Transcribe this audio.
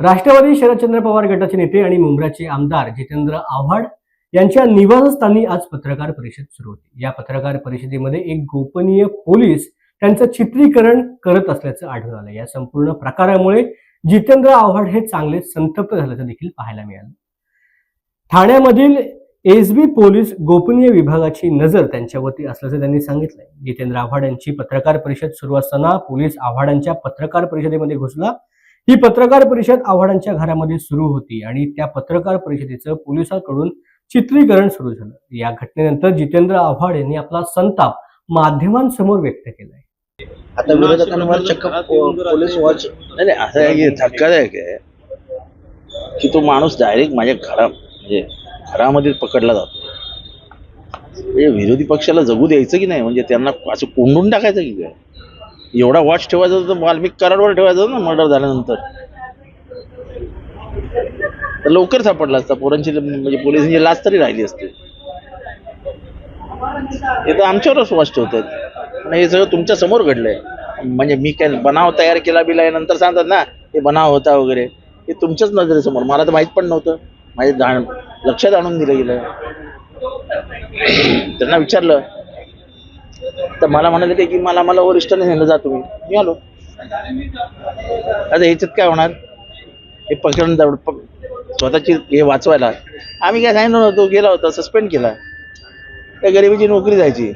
राष्ट्रवादी शरदचंद्र पवार गटाचे नेते आणि मुंब्राचे आमदार जितेंद्र आव्हाड यांच्या निवासस्थानी आज पत्रकार परिषद सुरू होती. या पत्रकार परिषदेमध्ये एक गोपनीय पोलीस त्यांचं चित्रीकरण करत असल्याचं आढळून आलं. या संपूर्ण प्रकारामुळे जितेंद्र आव्हाड हे चांगले संतप्त झाल्याचं देखील पाहायला मिळालं. ठाण्यामधील एसबी पोलीस गोपनीय विभागाची नजर त्यांच्यावरती असल्याचं त्यांनी सांगितलंय. जितेंद्र आव्हाड यांची पत्रकार परिषद सुरू असताना पोलीस आव्हाडांच्या पत्रकार परिषदेमध्ये घुसला. ही पत्रकार परिषद आव्हाडांच्या घरामध्ये सुरू होती आणि त्या पत्रकार परिषदेचं पोलिसांकडून चित्रीकरण सुरू झालं. या घटनेनंतर जितेंद्र आव्हाड यांनी आपला संताप माध्यमांसमोर व्यक्त केलाय. आता विरोधकांवर चक्क पोलीस वॉच नाही नाही असं आहे की धक्कादायक आहे की तो माणूस डायरेक्ट माझ्या घरा म्हणजे घरामध्ये पकडला जातो. म्हणजे विरोधी पक्षाला जगू द्यायचं की नाही? म्हणजे त्यांना असं कोंडून टाकायचं की काय? एवढा वॉच ठेवायचा तर वाल्मिक कराडवर ठेवायचा ना मर्डर झाल्यानंतर. तर लवकर सापडला असता. पोरांची म्हणजे पोलिसांची लाच तरी राहिली असते. हे तर आमच्यावरच वॉच ठेवतात. आणि हे सगळं तुमच्यासमोर घडलंय. म्हणजे मी काय बनाव तयार केला बिला नंतर सांगतात ना हे बनाव होता वगैरे. हे तुमच्याच नजरेसमोर. मला तर माहीत पण नव्हतं. माझ्या जाण लक्षात आणून दिलं गेलं. त्यांना विचारलं तर मला म्हणाले ते की मला मला वरिष्ठाने नेलं जा तुम्ही. मी आलो. आता ह्याच्यात काय होणार? हे पकडून जाऊ- स्वतःची हे वाचवायला. आम्ही काय सांगितलं नव्हतो गेला होता सस्पेंड केला. त्या गरिबीची नोकरी जायची.